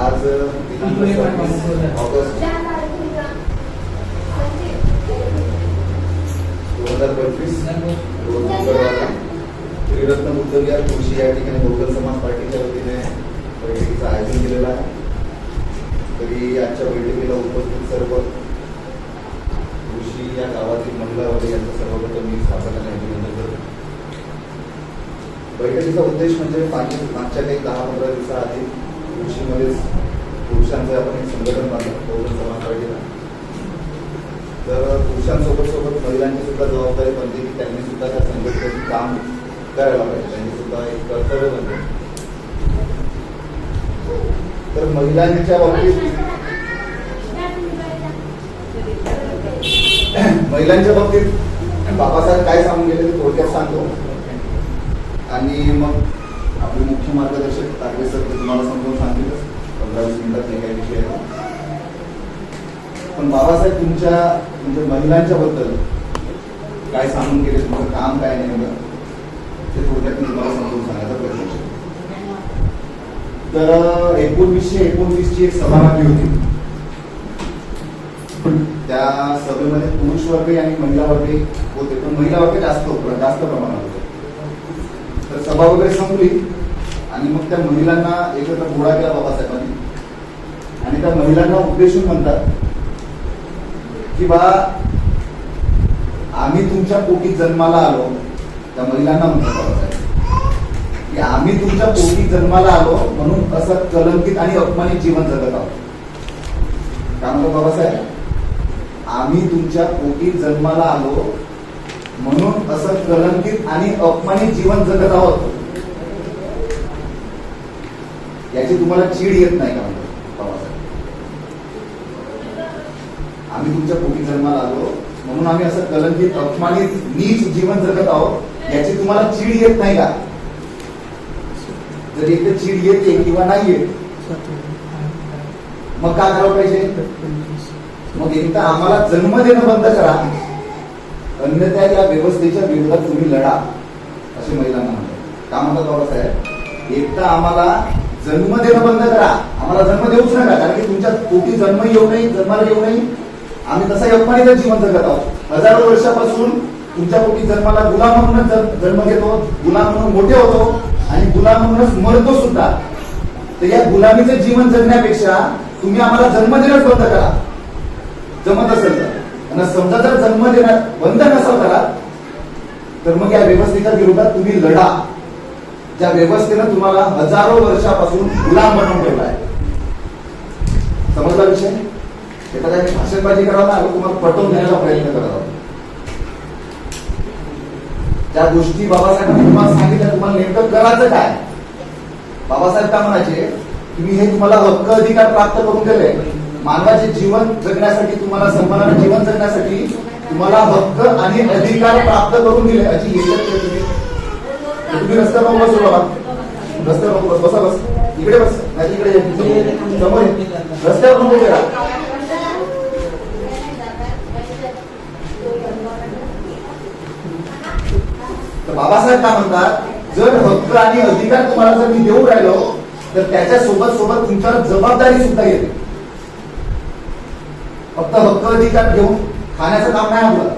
आज दिनांक सव्वीस ऑगस्ट दोन हजार पंचवीस रोज मंगळवारी त्रिरत्न तुळशी या ठिकाणी बहुजन समाज पार्टीच्या वतीने बैठकीचं आयोजन केलेलं आहे तरी आजच्या बैठकीला उपस्थित सर्व तुळशी या गावातील मंडळावर यांचं सर्वप्रथम मी स्वागताने अभिनंदन करतो बैठकीचा उद्देश म्हणजे मागच्या काही दहा पंधरा दिवसाआधी कृषीमध्येच पुरुषांचं आपण एक संघटन बांधलं बहुजन समाज पार्टीला. तर पुरुषांसोबत सोबत महिलांची सुद्धा जबाबदारी बनते की त्यांनी सुद्धा त्या संघटनेचं काम करायला पाहिजे. त्यांनी सुद्धा एक कर्तव्य बनते तर महिलांच्या बाबतीत महिलांच्या बाबतीत बाबासाहेब काय सांगून गेले ते थोडक्यात सांगतो. आणि मग आपले मुख्य मार्गदर्शक ठाकरे सर ते तुम्हाला समजावून सांगतीलच पंधरा वीस मिनिटात हे काही विषय पण बाबासाहेब तुमच्या म्हणजे महिलांच्या बद्दल काय सांगून गेले? तुमचं काम काय नेमकं? ते थोडक्यात मी तुम्हाला समजून सांगायचा प्रयत्न करतो. तर एकोणवीसशे एकोणवीस ची एक सभा लागली होती. त्या सभेमध्ये पुरुष वर्ग आणि महिला वर्ग होते. पण महिला वर्ग जास्त जास्त प्रमाणात होते. तर सभा वगैरे संपली आणि मग त्या महिलांना एकत्र गोळा केला बाबासाहेबांनी. आणि त्या महिलांना उद्देशून म्हणतात की बा आम्ही तुमच्या पोटी जन्माला आलो त्या महिलांना म्हणतात बाबासाहेब की आम्ही तुमच्या पोटी जन्माला आलो म्हणून असं कलंकित आणि अपमानित जीवन जगत आहोत. काय म्हणतो बाबासाहेब? आम्ही तुमच्या पोटी जन्माला आलो म्हणून असं कलंकित आणि अपमानित जीवन जगत आहोत. याची तुम्हाला चीड येत नाही का म्हणतो बाबासाहेब? आम्ही तुमच्या पोटी जन्माला आलो. म्हणून आम्ही असं कलंकित अपमानित नीच जीवन जगत आहोत. याची तुम्हाला चीड येत नाही का? जर एक चीड येते किंवा नाही येत मग काय करावं पाहिजे मग एकदा आम्हाला जन्म देणं बंद करा. अन्यथा या व्यवस्थेच्या विरोधात तुम्ही लढा असे महिलांना म्हणतात. का म्हणतात बाबासाहेब एकदा आम्हाला जन्म देणं बंद करा. आम्हाला जन्म देऊच नका कारण की तुमच्या पोटी जन्म येऊ नये जन्माला येऊ नये. आम्ही तसा अपमानित जीवन जगत आहोत. हजारो वर्षापासून तुमच्या पोटी जन्माला गुलाम म्हणूनच जन्म घेतो गुलाम म्हणून मोठे होतो आणि गुलाम म्हणूनच मरतो सुद्धा. तर या गुलामीचं जीवन जगण्यापेक्षा तुम्ही आम्हाला जन्म देणंच बंद करा. जमत असेल तर. आणि समजा जर जन्म देणार बंद नसाल करा तर मग या व्यवस्थेच्या विरोधात तुम्ही लढा. ज्या व्यवस्थेनं तुम्हाला हजारो वर्षापासून गुलाम बनवून ठेवला आहे. समजला विषय? एखाद्या भाषणबाजी करावं आलो तुम्हाला पटवून देण्याचा प्रयत्न करत आहोत त्या गोष्टी बाबासाहेबांनी तुम्हाला सांगितल्या तुम्हाला नेमकं करायचं काय? बाबासाहेब काय म्हणायचे? की मी हे तुम्हाला हक्क अधिकार प्राप्त करून दिले. मानवाचे जीवन जगण्यासाठी तुम्हाला सन्मानाने जीवन जगण्यासाठी तुम्हाला हक्क आणि अधिकार प्राप्त करून दिले. अशी तुम्ही रस्त्यावर बसू बाबा. रस्त्यावर बस. बसा बस. इकडे बस. नाही इकडे समोर रस्त्यावर उभे राहा तर बाबासाहेब काय म्हणतात? जर हक्क आणि अधिकार तुम्हाला जर मी देऊ राहिलो तर त्याच्या सोबत सोबत तुमच्यावर जबाबदारी सुद्धा येते. फक्त हक्क अधिकार घेऊन खाण्याचं काम नाही आपलं.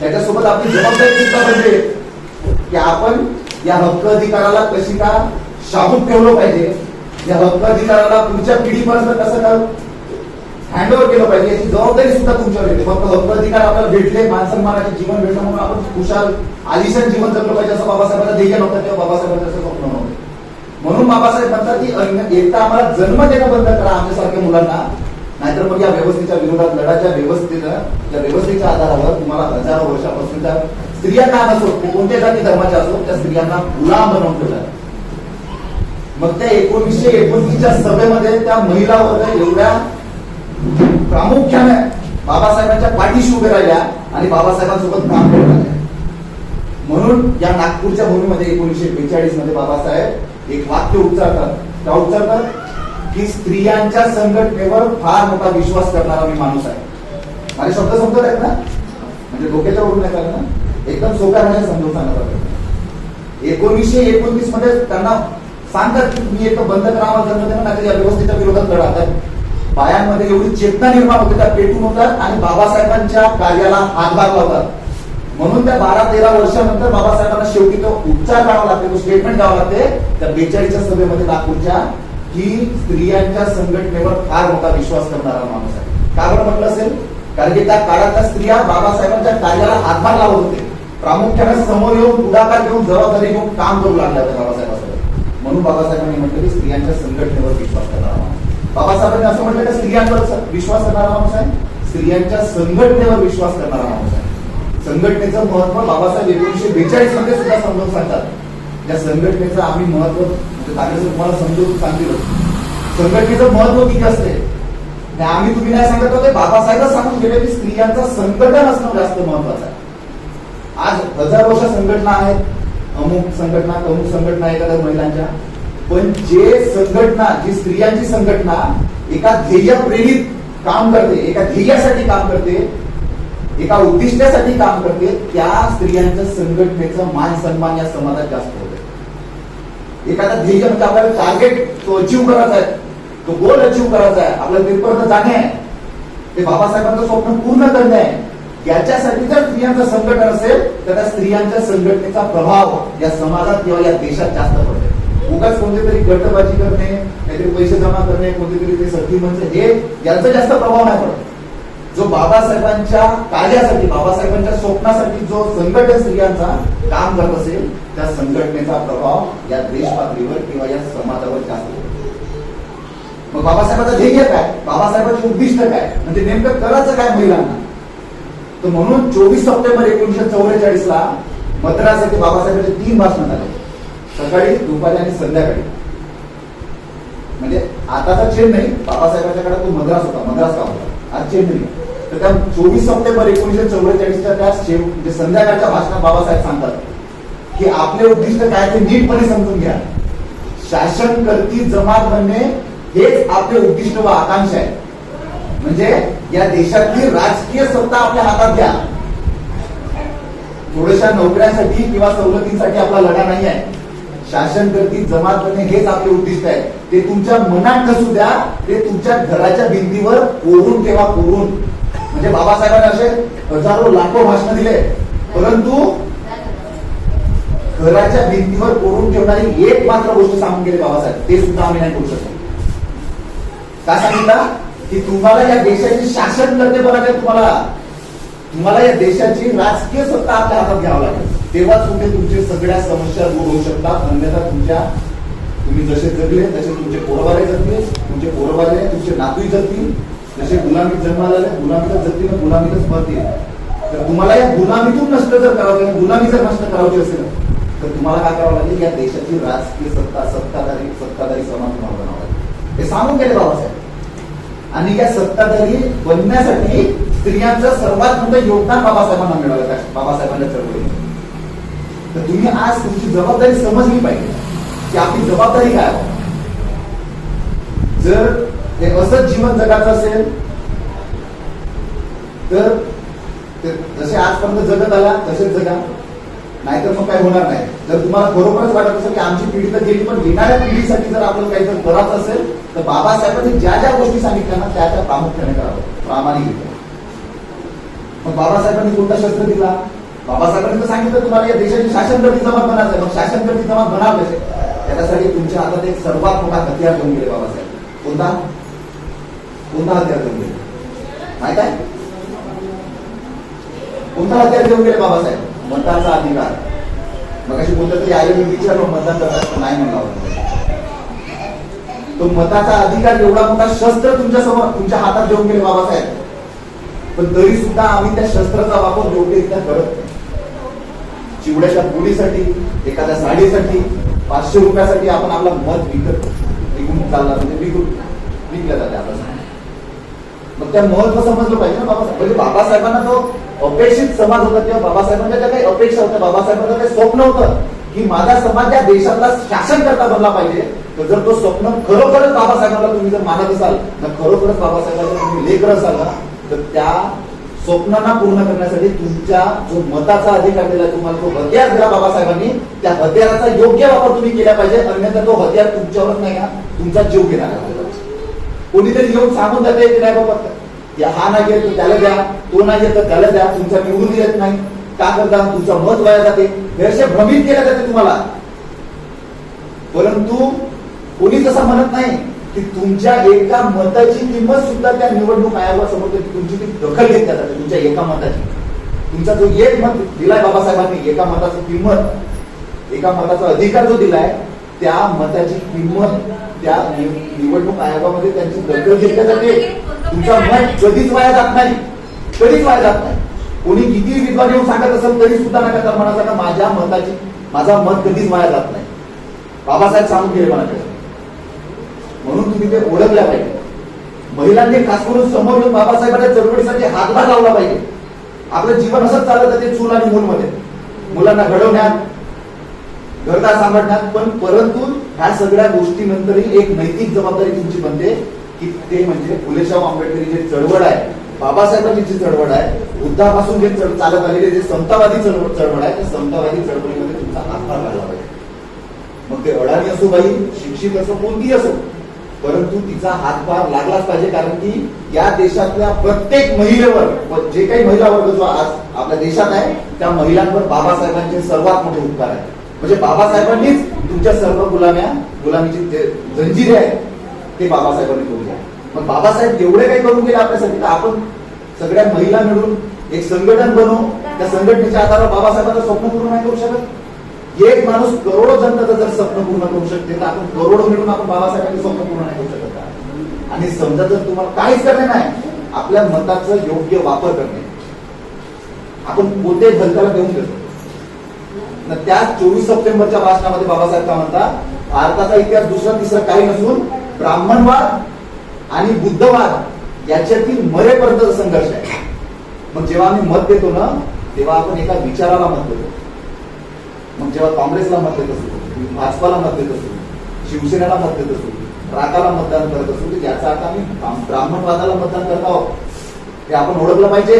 त्याच्यासोबत आपली जबाबदारी सुद्धा म्हणजे की आपण या हक्क अधिकाराला कशी का शाबूत ठेवलं पाहिजे. या हक्क अधिकाराला पुढच्या पिढीपर्यंत कसं का हँडओव्हर केलं पाहिजे याची जबाबदारी सुद्धा तुमच्यावर येते. फक्त हक्क अधिकार आपल्याला भेटले मान सन्मानाचे जीवन भेटलं म्हणून आपण खुशाल आलिशान जीवन जगलं पाहिजे असं बाबासाहेबांना ध्येय नव्हतं तेव्हा बाबासाहेबांचं स्वप्न नव्हतं. म्हणून बाबासाहेब म्हणतात की अन्न- एकदा आम्हाला जन्म देणं बंद करा आमच्यासारख्या मुलांना. नाहीतर मग या व्यवस्थेच्या विरोधात लढाच्या व्यवस्थेनं या व्यवस्थेच्या आधारावर तुम्हाला हजारो वर्षापासून त्या स्त्रिया का नसो कोणत्या जाती धर्माच्या असो त्या स्त्रियांना गुलाम बनवून ठेवला मग त्या एकोणीसशे एकोणतीसच्या सभेमध्ये त्या महिला वर्ग एवढ्या प्रामुख्याने बाबासाहेबांच्या पाठीशी उभे राहिल्या आणि बाबासाहेबांसोबत काम करत लागल्या. म्हणून या नागपूरच्या भूमीमध्ये एकोणीसशे बेचाळीसमध्ये बाबासाहेब एक वाक्य उच्चारतात. त्या उच्चारतात? की स्त्रियांच्या संघटनेवर फार मोठा विश्वास करणारा मी माणूस आहे. माझे शब्द समजत आहेत ना? म्हणजे डोक्याच्या वरून नाही ना? एकदम सोप्या राहण्यास समजून सांगत एकोणीसशे एकोणतीसमध्ये त्यांना सांगतात की तुम्ही एक बंद करावा आम्हाला जन्म देणं नाही या व्यवस्थेच्या विरोधात लढतात बायांमध्ये एवढी चेतना निर्माण होते त्या पेटून होतात आणि बाबासाहेबांच्या कार्याला हातभार लावतात. म्हणून त्या बारा तेरा वर्षानंतर बाबासाहेबांना शेवटी तो उपचार करावा लागते तो स्टेटमेंट द्यावा लागते त्या बेचाळीसच्या सभेमध्ये नागपूरच्या की स्त्रियांच्या संघटनेवर फार मोठा विश्वास करणारा माणूस आहे. का बरं म्हटलं असेल? कारण की त्या काळातल्या स्त्रिया बाबासाहेबांच्या कार्याला हातभार लावत होते. प्रामुख्याने समोर येऊन पुढाकार घेऊन जबाबदारी घेऊन काम करू लागल्या होत्या बाबासाहेबांसोबत. म्हणून बाबासाहेबांनी म्हटलं की स्त्रियांच्या संघटनेवर विश्वास करणारा माणूस बाबासाहेबांनी असं म्हटलं की स्त्रियांवर विश्वास करणारा माणूस आहे. स्त्रियांच्या संघटनेवर विश्वास करणारा माणूस आहे. संघटनेचं महत्त्व बाबासाहेब एकोणीशे बेचाळीसमध्ये सुद्धा समजून सांगतात. या संघटनेचं आम्ही महत्त्व म्हणजे तुम्हाला समजून सांगितलं संघटनेचं महत्त्व किती असते? आम्ही तुम्ही नाही सांगत होते बाबासाहेबच सांगून गेले की स्त्रियांचं संघटन असणं जास्त महत्वाचं आहे. आज हजार वर्ष संघटना आहेत अमुक संघटना अमुक संघटना आहे एखाद्या महिलांच्या. पण जे संघटना जी स्त्रियांची संघटना एका ध्येय प्रेरित काम करते एका ध्येयासाठी काम करते एका उद्दिष्टासाठी काम करते त्या स्त्रियांच्या संघटनेचं मान सन्मान या समाजात जास्त होतो. एखादा ध्येय म्हणजे आपल्याला टार्गेट तो अचीव करायचा आहे तो गोल अचीव करायचा आहे आपल्याला तिथपर्यंत जाणे आहे. ते बाबासाहेबांचं स्वप्न पूर्ण करणे आहे. याच्यासाठी जर स्त्रियांचं संघटन असेल तर त्या स्त्रियांच्या संघटनेचा प्रभाव या समाजात किंवा या देशात जास्त पडते. उगाच कोणते तरी गटबाजी करणे काहीतरी पैसे जमा करणे कोणते तरी ते सखी म्हणजे हे यांचा जास्त प्रभाव नाही पडत. जो बाबासाहेबांच्या कार्यासाठी बाबासाहेबांच्या स्वप्नासाठी जो संघटन स्त्रियांचा काम करत असेल त्या संघटनेचा प्रभाव या देश पातळीवर किंवा या समाजावर जास्त मग बाबासाहेबांचं ध्येय काय? बाबासाहेबांचे उद्दिष्ट काय? म्हणजे नेमकं करायचं काय महिलांना? तर म्हणून चोवीस सप्टेंबर एकोणीशे चौवेचाळीस ला मद्रास येथे बाबासाहेबांचे तीन भाषण झाले. सकाळी दुपारी आणि संध्याकाळी. म्हणजे आताचा चेन बाबासाहेबांच्या बाबासाहेबांच्याकडे तो मद्रास होता मद्रास का होता. अर्जेंटली. तर त्या चोवीस सप्टेंबर एकोणीशे चौवेचाळीसच्या त्या शेव म्हणजे संध्याकाळच्या भाषणात बाबासाहेब सांगतात की आपले उद्दिष्ट काय ते नीटपणे समजून घ्या. शासन करती जमात बनणे हेच आपले उद्दिष्ट व आकांक्षा आहे. म्हणजे या देशातली राजकीय सत्ता आपल्या हातात घ्या. थोड्याशा नोकऱ्यांसाठी किंवा सवलतींसाठी आपला लढा नाही आहे. शासन करती जमात करणे हेच आपले उद्दिष्ट आहे ते तुमच्या मनात नसू द्या ते तुमच्या घराच्या भिंतीवर कोरून ठेवा कोरून. म्हणजे बाबासाहेबांनी असे हजारो लाखो भाषण दिले. परंतु घराच्या भिंतीवर कोरून ठेवणारी एक मात्र गोष्ट सांगून गेले बाबासाहेब. ते सुद्धा आम्ही नाही करू शकतो. का सांगितलं? की तुम्हाला या देशाची शासन करते बनायचे तुम्हाला तुम्हाला या देशाची राजकीय सत्ता आपल्या हातात घ्यावं लागेल. तेव्हाच कुठे तुमचे सगळ्या समस्या दूर होऊ शकतात. अन्यथा तुमच्या तुम्ही जसे जगले तसे तुमचे पोरबारे जगतील तुमचे पोरबारे तुमचे नातूही जगतील. जसे गुलामीत जन्माला आले गुलामीतच जगतील गुलामीतच मरतील तर तुम्हाला या गुलामीतून नष्ट जर करावं गुलामी जर नष्ट करायची असेल तर तुम्हाला काय करावं लागेल? या देशाची राजकीय सत्ता सत्ताधारी सत्ताधारी समाज तुम्हाला बनावं लागेल. हे सांगून गेले बाबासाहेब. आणि या सत्ताधारी बनण्यासाठी स्त्रियांचं सर्वात मोठं योगदान बाबासाहेबांना मिळालं. त्या बाबासाहेबांच्या चळवळीत. तर तुम्ही आज तुमची जबाबदारी समजली पाहिजे. की आपली जबाबदारी काय आहे. जर हे असंच जीवन जगायचं असेल तर जसे आजपर्यंत जगत आला तसेच जगा. नाहीतर मग काय होणार नाही. जर तुम्हाला बरोबरच वाटत असेल की आमची पिढी तर गेली पण येणाऱ्या पिढीसाठी जर आपण काही जर करायचं असेल तर बाबासाहेबांनी ज्या ज्या गोष्टी सांगितल्या ना त्या त्या प्रामुख्याने करावं. प्रामाणिक. मग बाबासाहेबांनी कोणता शस्त्र दिला? बाबासाहेबांनी तर सांगितलं तुम्हाला या देशाची शासन करती जमात बनायचं आहे. मग शासन करती जमात बनाव कसे त्याच्यासाठी तुमच्या हातात एक सर्वात मोठा हत्यार घेऊन गेले बाबासाहेब. कोणता? कोणता हत्यार घेऊन गेले? माहीत आहे? कोणता हत्यार घेऊन गेले बाबासाहेब? मताचा अधिकार. मग अशी कोणत्या तरी मी विचारून मतदान करतात नाही म्हणला होता तो मताचा अधिकार एवढा मोठा शस्त्र तुमच्यासमोर तुमच्या हातात घेऊन गेले बाबासाहेब. पण तरी सुद्धा आम्ही त्या शस्त्राचा वापर योग्यरित्या करत नाही. चिवड्याच्या पोळीसाठी एखाद्या साडीसाठी पाचशे रुपयासाठी आपण आपला मत विकत विकून चालला म्हणजे विकून विकल्या जाते आपलं मग त्या महत्त्व समजलं पाहिजे ना बाबासाहेब. म्हणजे बाबासाहेबांना जो अपेक्षित समाज होता किंवा बाबासाहेबांच्या ज्या काही अपेक्षा होत्या बाबासाहेबांचं काही स्वप्न होतं की माझा समाज या देशातला शासन करता बनला पाहिजे तर जर तो स्वप्न खरोखरच बाबासाहेबांना तुम्ही जर मानत असाल तर खरोखरच बाबासाहेबांना तुम्ही लेकर असाल ना. तर त्या स्वप्नांना पूर्ण करण्यासाठी तुमच्या जो मताचा अधिकार दिला तुम्हाला तो हत्यार दिला बाबासाहेबांनी त्या हत्याराचा योग्य वापर तुम्ही केला पाहिजे अन्यथा तो हत्यार तुमच्यावरच नाही ना तुमचा जीव घेणार कोणीतरी येऊन सांगून जाते की नाही बाबा या हा नाही येत तर त्याला द्या तो नाही येत तर त्याला द्या तुमचा निवडून येत नाही. का करता? तुमचं मत वाया जाते. हे असे भ्रमित केल्या जाते तुम्हाला. परंतु कोणी असं म्हणत नाही. की तुमच्या एका मताची किंमत सुद्धा त्या निवडणूक आयोगासमोर तुमची ती दखल घेतल्या जाते तुमच्या एका मताची. तुमचा जो एक मत दिलाय बाबासाहेबांनी एका मताची किंमत एका मताचा अधिकार जो दिलाय त्या मताची किंमत त्या निवडणूक आयोगामध्ये त्यांची दखल घेतल्या जाते. तुमचा मत कधीच वाया जात नाही. कधीच वाया जात नाही. कोणी किती विद्वान येऊन सांगत असेल तरी सुद्धा नका तर मनाचा माझ्या मताची माझा मत कधीच वाया जात नाही. बाबासाहेब सांगून गेले म्हणा म्हणून तुम्ही ते ओळखल्या पाहिजे. महिलांनी खास करून समोर येऊन बाबासाहेबांच्या चळवळीसाठी हातभार लावला पाहिजे. आपलं जीवन असंच चालत जाते चूल आणि मूल मध्ये मुलांना घडवण्यात घरदार सांभाळण्यात पण परंतु ह्या सगळ्या गोष्टीनंतरही एक नैतिक जबाबदारी तुमची बनते की ते म्हणजे फुलेशाहू आंबेडकरी जे चळवळ आहे बाबासाहेबांची जी चळवळ आहे बुद्धापासून जे चालत आलेली जे समतावादी चळवळ चळवळ आहे त्या समतावादी चळवळीमध्ये तुमचा हातभार लागला पाहिजे. मग ते अडाणी असो बाई शिक्षित असो कोणती असो परंतु तिचा हातभार लागलाच पाहिजे कारण की या देशातल्या प्रत्येक महिलेवर जे काही महिला वर्ग जो आज आपल्या देशात आहे त्या महिलांवर बाबासाहेबांचे सर्वात मोठे उपकार आहे म्हणजे बाबासाहेबांनीच तुमच्या सर्व गुलाम्या गुलामीची जंजीर आहे आहेत ते बाबासाहेबांनी तोडले द्या मग बाबासाहेब एवढे काही करून गेले आपल्यासाठी तर आपण सगळ्या महिला मिळून एक संघटन बनवू. त्या संघटनेच्या आधारावर बाबासाहेबांचं स्वप्न पूर्ण नाही करू शकत. एक माणूस करोडो जनताचं जर स्वप्न पूर्ण करू शकते तर आपण करोडो मिळून आपण बाबासाहेबांनी स्वप्न पूर्ण नाही करू शकत का? आणि समजा जर तुम्हाला काहीच करणे नाही आपल्या मताचं योग्य वापर करणे. आपण कोणते जनतेला देऊन देतो? न त्या चोवीस सप्टेंबरच्या भाषणामध्ये बाबासाहेब काय म्हणतात भारताचा इतिहास दुसरा तिसरा काही नसून ब्राह्मणवाद आणि बुद्धवाद याच्यातील मरेपर्यंतचा संघर्ष आहे. मग जेव्हा आम्ही मत देतो ना तेव्हा आपण एका विचाराला मत देतो. मग जेव्हा काँग्रेसला मत देत असतो भाजपाला मत देत असतो शिवसेनेला मत देत असतो राकाला मतदान करत असतो तर याचा अर्थ आम्ही ब्राह्मणवादाला मतदान करत आहोत. हे आपण ओळखलं पाहिजे.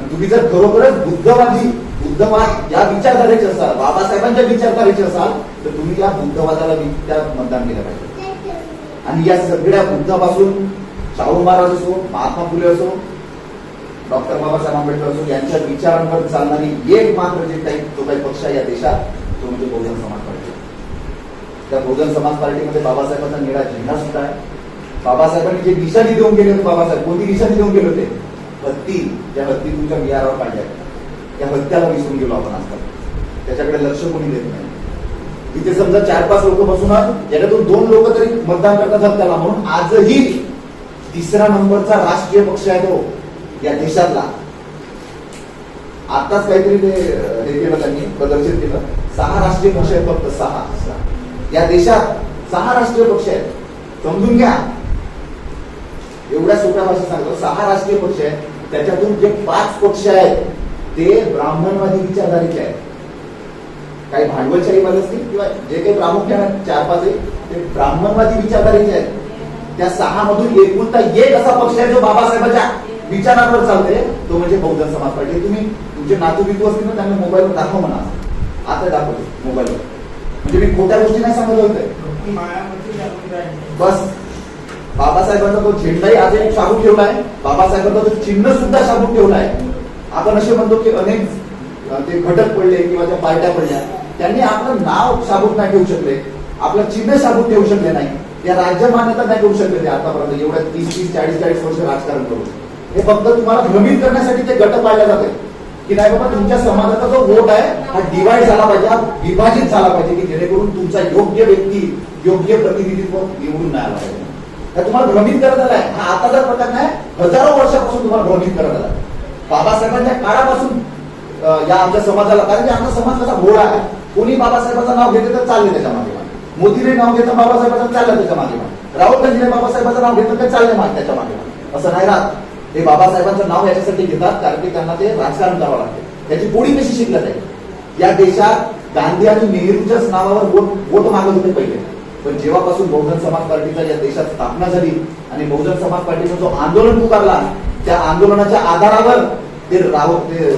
आणि तुम्ही जर खरोखरच बुद्धवादी बुद्धवाद या विचारधारेचे असाल बाबासाहेबांच्या विचारधारेचे असाल तर तुम्ही या बुद्धवादाला त्या मतदान केलं पाहिजे. आणि या सगळ्या बुद्धापासून शाहू महाराज असो महात्मा फुले असो डॉक्टर बाबासाहेब आंबेडकर असो यांच्या विचारांवर चालणारी एक मात्र जे काही जो काही पक्ष आहे या देशात तो म्हणजे बहुजन समाज पार्टी. त्या बहुजन समाज पार्टीमध्ये बाबासाहेबांचा निळा झेंडा सुद्धा आहे. बाबासाहेबांनी जे निशाणी देऊन गेले होते बाबासाहेब कोणती निशाणी देऊन गेले होते? हत्ती. त्या हत्ती तुमच्या विहारावर काढल्या. त्या हत्याला विसरून गेलो आपण आजकाल. त्याच्याकडे लक्ष कोणी देत नाही. तिथे समजा चार पाच लोक बसून याच्यातून दोन लोक तरी मतदान करतात त्याला म्हणून आजही तिसरा नंबरचा राष्ट्रीय पक्ष आहे तो. या देशातला आताच काहीतरी ते हे केलं त्यांनी प्रदर्शित केलं. सहा राष्ट्रीय पक्ष आहेत फक्त सहा. या देशात सहा राष्ट्रीय पक्ष आहेत. समजून घ्या. एवढ्या सोप्या भाषेत सांगतो. सहा राष्ट्रीय पक्ष आहेत. त्याच्यातून जे पाच पक्ष आहेत ते ब्राह्मणवादी विचारधारेचे आहेत. काही भांडवलशाही वाले असतील किंवा जे काही प्रामुख्याने चार पाच आहे ते ब्राह्मणवादी विचारधारेचे आहेत. त्या सहा मधून एकुलता एक असा पक्ष आहे जो बाबासाहेबांच्या विचारांवर चालते तो म्हणजे बहुजन समाज पार्टी. तुम्ही तुमचे नातू बितू असतील ना त्यांना मोबाईलवर दाखव म्हणा. आता दाखवतो मोबाईलवर. म्हणजे मी खोट्या गोष्टी नाही सांगत होते बस. बाबासाहेबांचा तो झेंडाही आज एक शाबूत ठेवलाय बाबासाहेबांचा तो चिन्ह सुद्धा शाबूत ठेवलाय आपण असे म्हणतो की अनेक ते घटक पडले किंवा त्या पार्ट्या पडल्या त्यांनी आपलं नाव शाबूत नाही ठेवू शकले. आपलं चिन्ह शाबूत ठेवू शकले नाही. या राज्य मान्यता नाही ठेवू शकले ते आतापर्यंत. एवढ्या तीस तीस चाळीस चाळीस वर्ष राजकारण करू हे फक्त तुम्हाला भ्रमित करण्यासाठी ते गट पाडले जाते. की नाही बाबा तुमच्या समाजाचा जो वोट आहे हा डिवाइड झाला पाहिजे विभाजित झाला पाहिजे की जेणेकरून तुमचा योग्य व्यक्ती योग्य प्रतिनिधित्व निवडून नाही आला पाहिजे तुम्हाला भ्रमित करत आलाय. हा आताचा प्रकार नाही हजारो वर्षापासून तुम्हाला भ्रमित करत आलाय. बाबासाहेबांच्या काळापासून या आमच्या समाजाला कारण की आमचा समाज कसा घोडा आहे. कोणी बाबासाहेबाचं नाव घेते तर चालले त्याच्यामागे मोदीने नाव घेतं बाबासाहेबाचं चाललं त्याच्यामागे राहुल गांधीने बाबासाहेबाचं नाव घेतलं तर चालले मागे त्याच्यामागे. असं नाही राहत. हे बाबासाहेबांचं नाव याच्यासाठी घेतात कारण की त्यांना ते राजकारण करावं लागते. त्याची पोळी कशी शिकल्या जाईल या देशात गांधी आणि नेहरूच्याच नावावर वोट वोट मागत होते पहिले. पण जेव्हापासून बहुजन समाज पार्टीचा या देशात स्थापना झाली आणि बहुजन समाज पार्टीचा जो आंदोलन पुकारला त्या आंदोलनाच्या आधारावर ते राहुल ते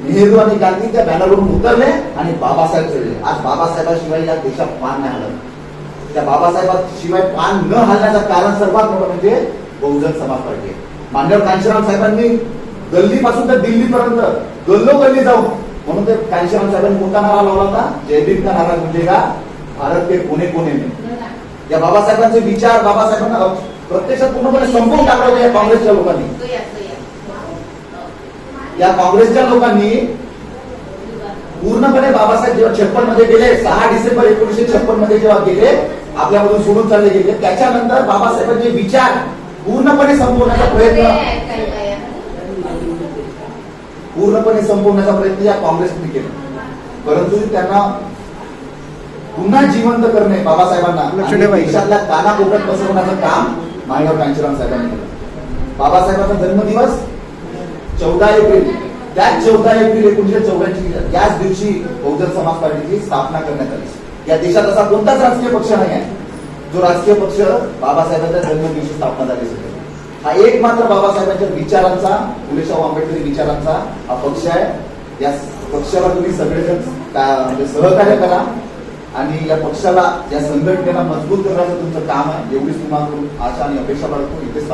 नेहरू आणि गांधी त्या बॅनरवरून उतरले आणि बाबासाहेब चढले. आज बाबासाहेबाशिवाय या देशात पान नाही हलत. त्या बाबासाहेबाशिवाय पान न हलण्याचं कारण सर्वात मोठं म्हणजे बहुजन समाज पार्टी आहे. मान्यवर कांशीराम साहेबांनी गल्लीपासून तर दिल्लीपर्यंत गल्लोगल्ली जाऊन म्हणून ते कांशीराम साहेबांनी कोणता नारा लावला होता? जयदीप का नारा म्हणजे का? भारत के कोणे कोणे या बाबासाहेबांचे विचार बाबासाहेबांना प्रत्यक्षात पूर्णपणे संपवून टाकला होता या काँग्रेसच्या लोकांनी. या काँग्रेसच्या लोकांनी पूर्णपणे बाबासाहेब जेव्हा छप्पनमध्ये गेले सहा डिसेंबर एकोणीशे छप्पनमध्ये जेव्हा गेले आपल्यामधून सोडून चालले गेले त्याच्यानंतर बाबासाहेबांचे विचार पूर्णपणे संपवण्याचा प्रयत्न पूर्णपणे संपवण्याचा प्रयत्न या काँग्रेसने केला. परंतु त्यांना पुन्हा जिवंत करणे बाबासाहेबांना. देशातल्या कानाकोपऱ्यात बसवण्याचं काम मान्यवर कांशीराम साहेबांनी केलं. बाबासाहेबांचा जन्मदिवस चौदा एप्रिल. त्याच चौदा एप्रिल एकोणीशे चौऱ्याऐंशी याच दिवशी बहुजन समाज पार्टीची स्थापना करण्यात आली. या देशात असा कोणताच राजकीय पक्ष नाही आहे जो राजकीय पक्ष बाबासाहेबांच्या जन्मदिवशी स्थापना झाली होती. हा एक मात्र बाबासाहेबांच्या विचारांचा फुलेशाहू आंबेडकरी विचारांचा हा पक्ष आहे. या पक्षाला तुम्ही सगळेजण म्हणजे सहकार्य करा आणि या पक्षाला या संघटनेला मजबूत करण्याचं तुमचं काम आहे एवढीच तुम्हाला आशा आणि अपेक्षा बाळगतो. इथेच